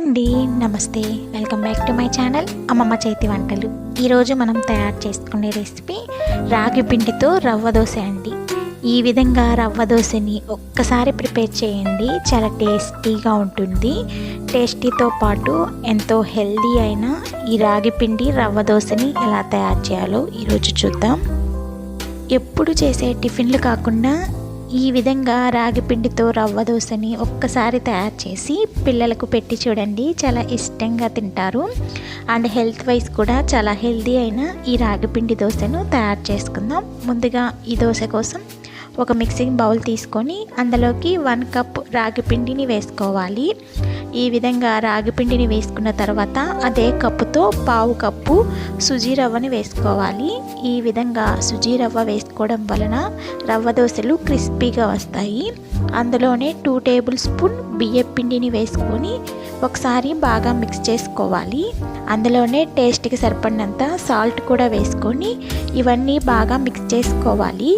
అండి నమస్తే. Welcome back to my channel అమ్మమ్మ చేతి వంటలు. ఈరోజు మనం తయారు చేసుకునే రెసిపీ రాగి పిండితో రవ్వ దోశ అండి. ఈ విధంగా రవ్వ దోశని ఒక్కసారి ప్రిపేర్ చేయండి. చాలా టేస్టీగా ఉంటుంది. టేస్టీతో పాటు ఎంతో హెల్దీ అయిన ఈ రాగి పిండి రవ్వ దోశని ఎలా తయారు చేయాలో ఈరోజు చూద్దాం. ఎప్పుడు చేసే టిఫిన్లు కాకుండా ఈ విధంగా రాగి పిండితో రవ్వ దోశని ఒక్కసారి తయారు చేసి పిల్లలకు పెట్టి చూడండి. చాలా ఇష్టంగా తింటారు. అండ్ హెల్త్ వైజ్ కూడా చాలా హెల్దీ అయిన ఈ రాగి పిండి దోశను తయారు చేసుకుందాం. ముందుగా ఈ దోశ కోసం ఒక మిక్సింగ్ బౌల్ తీసుకొని అందులోకి వన్ కప్ రాగి పిండిని వేసుకోవాలి. ఈ విధంగా రాగి పిండిని వేసుకున్న తర్వాత అదే కప్పుతో పావు కప్పు సుజీ రవ్వని వేసుకోవాలి. ఈ విధంగా సుజీ రవ్వ వేసుకోవడం వలన రవ్వ దోశలు క్రిస్పీగా వస్తాయి. అందులోనే టూ టేబుల్ స్పూన్ బియ్య పిండిని వేసుకొని ఒకసారి బాగా మిక్స్ చేసుకోవాలి. అందులోనే టేస్ట్కి సరిపడినంత సాల్ట్ కూడా వేసుకొని ఇవన్నీ బాగా మిక్స్ చేసుకోవాలి.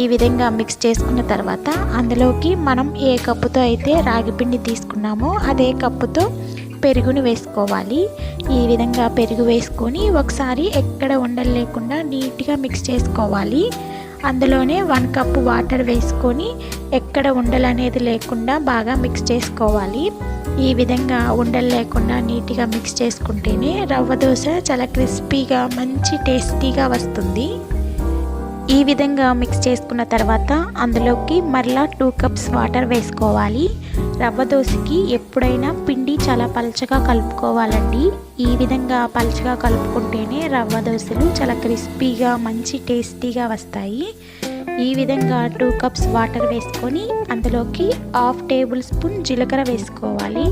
ఈ విధంగా మిక్స్ చేసుకున్న తర్వాత అందులోకి మనం ఏ కప్పుతో అయితే రాగి పిండి తీసుకున్నామో అదే కప్పుతో పెరుగును వేసుకోవాలి. ఈ విధంగా పెరుగు వేసుకొని ఒకసారి ఎక్కడ ఉండలు లేకుండా నీట్గా మిక్స్ చేసుకోవాలి. అందులోనే వన్ కప్ వాటర్ వేసుకొని ఎక్కడ ఉండలు అనేది లేకుండా బాగా మిక్స్ చేసుకోవాలి. ఈ విధంగా ఉండలు లేకుండా నీట్గా మిక్స్ చేసుకుంటేనే రవ్వ దోశ చాలా క్రిస్పీగా మంచి టేస్టీగా వస్తుంది. ఈ విధంగా మిక్స్ చేసుకున్న తర్వాత అందులోకి మరలా టూ కప్స్ వాటర్ వేసుకోవాలి. రవ్వ దోశకి ఎప్పుడైనా పిండి చాలా పలచగా కలుపుకోవాలండి. ఈ విధంగా పలచగా కలుపుకుంటేనే రవ్వ దోశలు చాలా క్రిస్పీగా మంచి టేస్టీగా వస్తాయి. ఈ విధంగా టూ కప్స్ వాటర్ వేసుకొని అందులోకి హాఫ్ టేబుల్ స్పూన్ జీలకర్ర వేసుకోవాలి.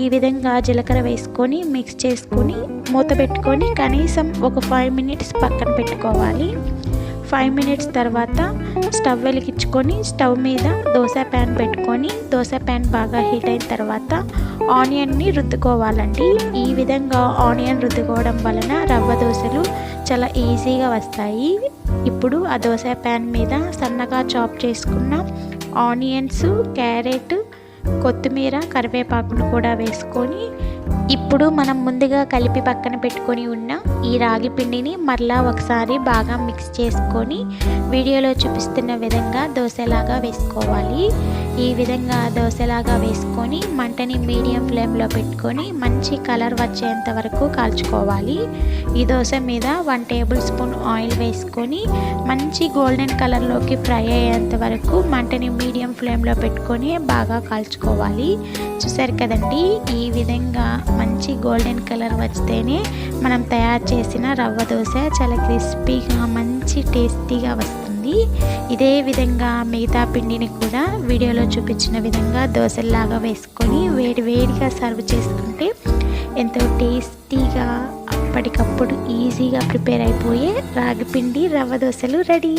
ఈ విధంగా జీలకర్ర వేసుకొని మిక్స్ చేసుకొని మూత పెట్టుకొని కనీసం ఒక ఫైవ్ మినిట్స్ పక్కన పెట్టుకోవాలి. ఫైవ్ మినిట్స్ తర్వాత స్టవ్ వెలిగించుకొని స్టవ్ మీద దోశ ప్యాన్ పెట్టుకొని దోశ ప్యాన్ బాగా హీట్ అయిన తర్వాత ఆనియన్ని రుద్దుకోవాలండి. ఈ విధంగా ఆనియన్ రుద్దుకోవడం వలన రవ్వ దోశలు చాలా ఈజీగా వస్తాయి. ఇప్పుడు ఆ దోశ ప్యాన్ మీద సన్నగా చాప్ చేసుకున్న ఆనియన్స్ క్యారెట్ కొత్తిమీర కరివేపాకును కూడా వేసుకొని ఇప్పుడు మనం ముందుగా కలిపి పక్కన పెట్టుకొని ఉన్న ఈ రాగి పిండిని మరలా ఒకసారి బాగా మిక్స్ చేసుకొని వీడియోలో చూపిస్తున్న విధంగా దోశలాగా వేసుకోవాలి. ఈ విధంగా దోశలాగా వేసుకొని మంటని మీడియం ఫ్లేమ్లో పెట్టుకొని మంచి కలర్ వచ్చేంత వరకు కాల్చుకోవాలి. ఈ దోశ మీద వన్ టేబుల్ స్పూన్ ఆయిల్ వేసుకొని మంచి గోల్డెన్ కలర్లోకి ఫ్రై అయ్యేంత వరకు మంటని మీడియం ఫ్లేమ్లో పెట్టుకొని బాగా కాల్చుకోవాలి. చూసారు కదండి? ఈ విధంగా మంచి గోల్డెన్ కలర్ వచ్చితేనే మనం తయారు చేసిన రవ్వ దోశ చాలా క్రిస్పీగా మంచి టేస్టీగా వస్తుంది. ఇదే విధంగా మిగతా పిండిని కూడా వీడియోలో చూపించిన విధంగా దోశల్లాగా వేసుకొని వేడి వేడిగా సర్వ్ చేసుకుంటే ఎంతో టేస్టీగా అప్పటికప్పుడు ఈజీగా ప్రిపేర్ అయిపోయే రాగి పిండి రవ్వ దోశలు రెడీ.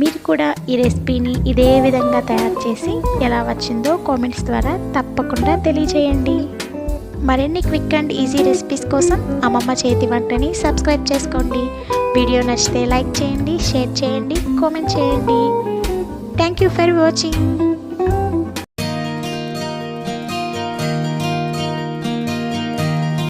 మీరు కూడా ఈ రెసిపీని ఇదే విధంగా తయారు చేసి ఎలా వచ్చిందో కామెంట్స్ ద్వారా తప్పకుండా తెలియజేయండి. మరిన్ని క్విక్ అండ్ ఈజీ రెసిపీస్ కోసం అమ్మమ్మ చేతి వంటని సబ్స్క్రైబ్ చేసుకోండి. వీడియో నచ్చితే లైక్ చేయండి షేర్ చేయండి కామెంట్ చేయండి. Thank you for watching